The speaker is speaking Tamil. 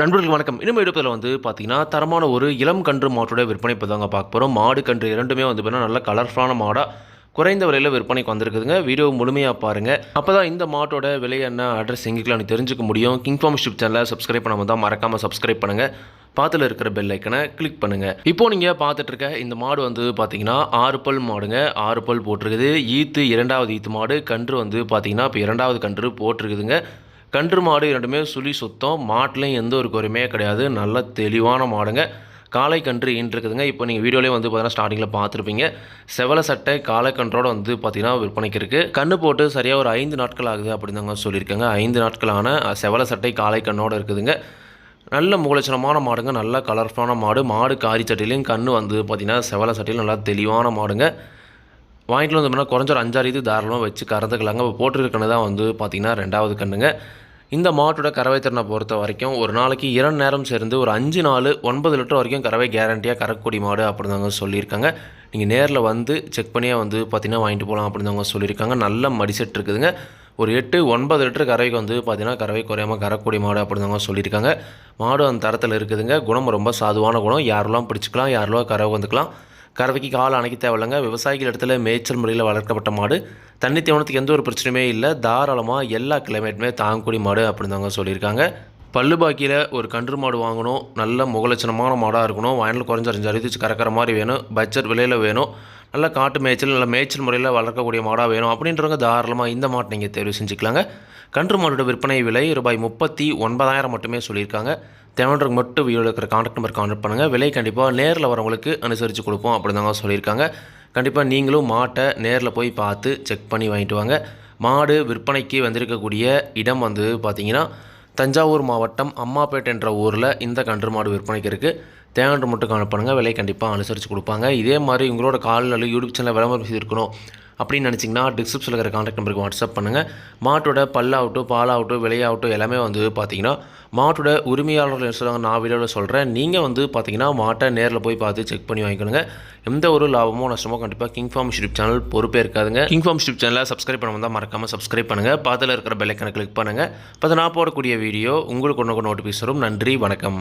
நண்பர்கள் வணக்கம். இனிமே எடுப்பதில் வந்து பார்த்தீங்கன்னா தரமான ஒரு இளம் கன்று மாட்டோட விற்பனை இப்போ தாங்க பார்க்க போகிறோம் மாடு கன்று இரண்டுமே வந்து பார்த்தீங்கன்னா நல்ல கலர்ஃபுல்லான மாடாக குறைந்த விலையில் விற்பனைக்கு வந்திருக்குதுங்க. வீடியோ முழுமையாக பாருங்கள் அப்போ தான் இந்த மாட்டோட விலை என்ன அட்ரஸ் எங்கேக்கலாம் தெரிஞ்சுக்க முடியும்? கிங்ஃபார்ம் ஷிப் சேனலை சப்ஸ்கிரைப் பண்ணாமல் தான் மறக்காமல் சப்ஸ்கிரைப் பண்ணுங்கள் பாத்தில் இருக்கிற பெல் ஐக்கனை கிளிக் பண்ணுங்கள் இப்போ நீங்கள் பார்த்துட்டு இருக்க இந்த மாடு வந்து பார்த்தீங்கன்னா ஆறு பல் மாடுங்க. ஆறு பல் போட்டிருக்குது. ஈத்து இரண்டாவது ஈத்து மாடு. கன்று வந்து பார்த்தீங்கன்னா இப்போ இரண்டாவது கன்று போட்டிருக்குதுங்க. கன்று மாடு இரண்டுமே சுழி சுத்தம். மாட்டிலையும் எந்த ஒரு குறையுமே கிடையாது. நல்ல தெளிவான மாடுங்க. காளை கன்று இருக்குதுங்க இப்போ நீங்கள் வீடியோலேயே வந்து பார்த்தீங்கன்னா ஸ்டார்டிங்கில் பார்த்துருப்பீங்க. செவல சட்டை காளை கன்றோட வந்து பார்த்தீங்கன்னா விற்பனைக்கு இருக்குது கன்று போட்டு சரியாக ஒரு ஐந்து நாட்கள் ஆகுது அப்படின்னு தாங்க சொல்லியிருக்காங்க. ஐந்து நாட்களான செவல சட்டை காளை கண்ணோட இருக்குதுங்க. நல்ல மூலச்சனமான மாடுங்க. நல்ல கலர்ஃபுல்லான மாடு. மாடு காரி சட்டையிலையும் கன்று வந்து பார்த்திங்கன்னா செவல சட்டையிலும் நல்லா தெளிவான மாடுங்க. வாங்கிட்டு வந்தோம்னா குறைஞ்ச ஒரு அஞ்சாறு இது தாராளமாக வச்சு கறந்துக்கலாங்க. இப்போ போட்டிருக்கணு தான் வந்து பார்த்திங்கன்னா ரெண்டாவது கண்ணுங்க. இந்த மாட்டோட கறவை திறனை பொறுத்த வரைக்கும் ஒரு நாளைக்கு இரண்டு நேரம் சேர்ந்து ஒரு அஞ்சு நாள் ஒன்பது லிட்டர் வரைக்கும் கறவை கேரண்டியாக கறக்கூடிய மாடு அப்படின்னு தாங்க சொல்லியிருக்காங்க. நீங்கள் நேரில் வந்து செக் பண்ணியே வந்து பார்த்தீங்கன்னா வாங்கிட்டு போகலாம் அப்படிதாங்க சொல்லியிருக்காங்க. நல்ல மடிசெட் இருக்குதுங்க. ஒரு எட்டு ஒன்பது லிட்டர் கறவைக்கு வந்து பார்த்தீங்கன்னா கறவை குறையாமல் கறக்கூடிய மாடு அப்படிதாங்க சொல்லியிருக்காங்க. மாடு அந்த தரத்தில் இருக்குதுங்க. குணம் ரொம்ப சாதுவான குணம். யாரெல்லாம் பிடிச்சிக்கலாம் யாரெல்லாம் கறவை வந்துக்கலாம் கறவைக்கு கால் அணைக்க தேவையில்லைங்க. விவசாயிகள் இடத்துல மேய்ச்சல் முறையில் வளர்க்கப்பட்ட மாடு. தண்ணி தேவனத்துக்கு எந்த ஒரு பிரச்சனையுமே இல்லை. தாராளமாக எல்லா கிளைமேட்டுமே தாங்கக்கூடிய மாடு அப்படின்னு தாங்க சொல்லியிருக்காங்க. பல்லு பாக்கியில் ஒரு கன்று மாடு வாங்கணும். நல்ல முகலட்சணமான மாடாக இருக்கணும். வயலில் குறைஞ்ச அஞ்சு அறுதிச்சு கறக்கிற மாதிரி வேணும். பட்ஜெட் விலையில் வேணும். நல்ல காட்டு மேய்ச்சல் நல்ல மேய்ச்சல் முறையில் வளர்க்கக்கூடிய மாடாக வேணும் அப்படின்றவங்க தாராளமாக இந்த மாட்டை நீங்கள் தேர்வு செஞ்சுக்கலாங்க. கன்று மாடோட விற்பனை விலை ரூபாய் முப்பத்தி ஒன்பதாயிரம் மட்டுமே சொல்லியிருக்காங்க. தேவைன்றவங்க மட்டும் வீடியோ இருக்கிற கான்டாக்ட் நம்பர் கான்டாக்ட் பண்ணுங்கள் விலை கண்டிப்பாக நேரில் வரவங்களுக்கு அனுசரித்து கொடுப்போம் அப்படி தாங்க சொல்லியிருக்காங்க. கண்டிப்பாக நீங்களும் மாட்டை நேரில் போய் பார்த்து செக் பண்ணி வாங்கிட்டு வாங்க. மாடு விற்பனைக்கு வந்திருக்கக்கூடிய இடம் வந்து பார்த்திங்கன்னா தஞ்சாவூர் மாவட்டம் அம்மாப்பேட்டை என்ற ஊரில் இந்த கன்று மாடு விற்பனைக்கு இருக்குது தேவையான மட்டும் காணப்படுங்க விலை கண்டிப்பாக அனுசரித்து கொடுப்பாங்க. இதே மாதிரி உங்களோட காலில் யூடியூப் சேனலில் விளம்பரம் செய்திருக்கணும். அப்படின்னு நினச்சிங்கன்னா டிஸ்கிரிப்ஷனில் இருக்கிற கான்டாக்ட் நம்பருக்கு வாட்ஸ்அப் பண்ணுங்கள் மாட்டோட பல்லாகட்டும் பாலாகட்டும் விலையாகட்டும் எல்லாமே வந்து பார்த்தீங்கன்னா மாட்டோட உரிமையாளர்கள் சொல்லுவாங்க நான் வீடியோவில் சொல்கிறேன் நீங்கள் வந்து பார்த்தீங்கன்னா மாட்டை நேரில் போய் பார்த்து செக் பண்ணி வாங்கிக்கணுங்க. எந்த ஒரு லாபமோ நஷ்டமோ கண்டிப்பாக கிங் ஃபார்ம் ஷிப் சேனல் பொறுப்பே இருக்காதுங்க. கிங் ஃபார்ம் ஷிப் சேனலை சப்ஸ்கிரைப் பண்ண வந்தால் மறக்காமல் சப்ஸ்கிரைப் பண்ணுங்கள் பாத்தில் இருக்கிற பெல்லைக்கனை கிளிக் பண்ணுங்கள் இப்போ நான் போடக்கூடிய வீடியோ உங்களுக்கு ஒன்று நோட்டிஃபிகேஷன் வரும். நன்றி வணக்கம்.